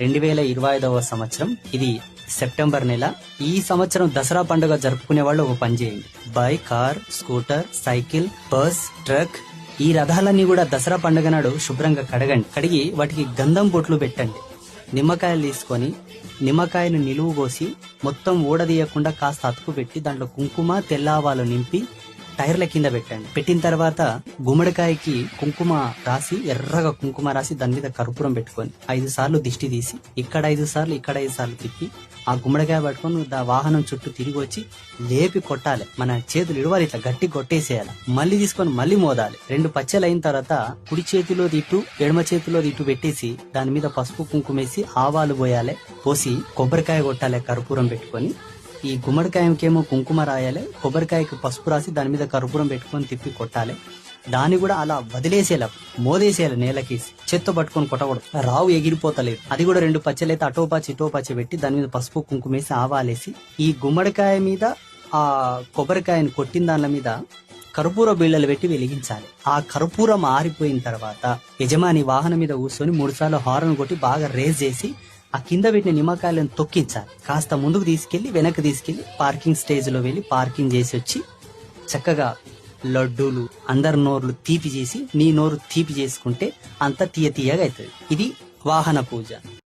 రెండు వేల ఇరవై ఐదవ సంవత్సరం. ఇది సెప్టెంబర్ నెల. ఈ సంవత్సరం దసరా పండుగ జరుపుకునే వాళ్ళు ఒక పని చేయండి. Bike car scooter cycle bus truck. ఈ రథాలన్నీ కూడా దసరా పండుగ నాడు శుభ్రంగా కడగండి. కడిగి వాటికి గంధం బొట్లు పెట్టండి. నిమ్మకాయలు తీసుకొని నిమ్మకాయను నిలువు పోసి మొత్తం ఊడదీయకుండా కాస్త అతుకు పెట్టి దాంట్లో కుంకుమ తెల్లావాలు నింపి టైర్ల కింద పెట్టండి. పెట్టిన తర్వాత గుమ్మడికాయకి కుంకుమ రాసి ఎర్రగా కుంకుమ రాసి దాని మీద కర్పూరం పెట్టుకొని ఐదు సార్లు దిష్టి తీసి ఇక్కడ ఐదు సార్లు ఇక్కడ ఐదు సార్లు తిప్పి ఆ గుమ్మడికాయ పట్టుకొని దా వాహనం చుట్టూ తిరిగి వచ్చి లేపి కొట్టాలి. మన చేతులు ఇడవాలి ఇట్లా గట్టి కొట్టేసేయాలి. మళ్ళీ తీసుకొని మళ్ళీ మోదాలి. రెండు పచ్చలు అయిన తర్వాత కుడి చేతిలో ఇటు ఎడమ చేతిలో ఇటు పెట్టేసి దాని మీద పసుపు కుంకుమేసి ఆవాలు పోయాలి పోసి కొబ్బరికాయ కొట్టాలి కర్పూరం పెట్టుకొని. ఈ గుమ్మడికాయకేమో కుంకుమ రాయాలి కొబ్బరికాయకి పసుపు రాసి దాని మీద కర్పూరం పెట్టుకొని తిప్పి కొట్టాలి. దాన్ని కూడా అలా వదిలేసేలా మోదేసేయాలి నేలకి చేత్తో పట్టుకొని కొట్టకూడదు. రావు ఎగిరిపోతలేదు. అది కూడా రెండు పచ్చలైతే అటో పచ్చి ఇటో పెట్టి దాని మీద పసుపు కుంకుమేసి ఆవాలేసి ఈ గుమ్మడికాయ మీద ఆ కొబ్బరికాయని కొట్టిన దాని మీద కర్పూర బిళ్ళలు పెట్టి వెలిగించాలి. ఆ కర్పూరం ఆరిపోయిన తర్వాత యజమాని వాహనం మీద కూర్చొని మూడుసార్లు హార్న్ కొట్టి బాగా రేజ్ చేసి ఆ కింద పెట్టిన నిమ్మకాయలను తొక్కించాలి. కాస్త ముందుకు తీసుకెళ్ళి వెనక్కి తీసుకెళ్ళి పార్కింగ్ స్టేజ్లో వెళ్ళి పార్కింగ్ చేసి వచ్చి చక్కగా లడ్డూలు అందరి నోర్లు తీపి చేసి నీ నోరు తీపి చేసుకుంటే అంత తీయ తీయగా అవుతుంది. ఇది వాహన పూజ.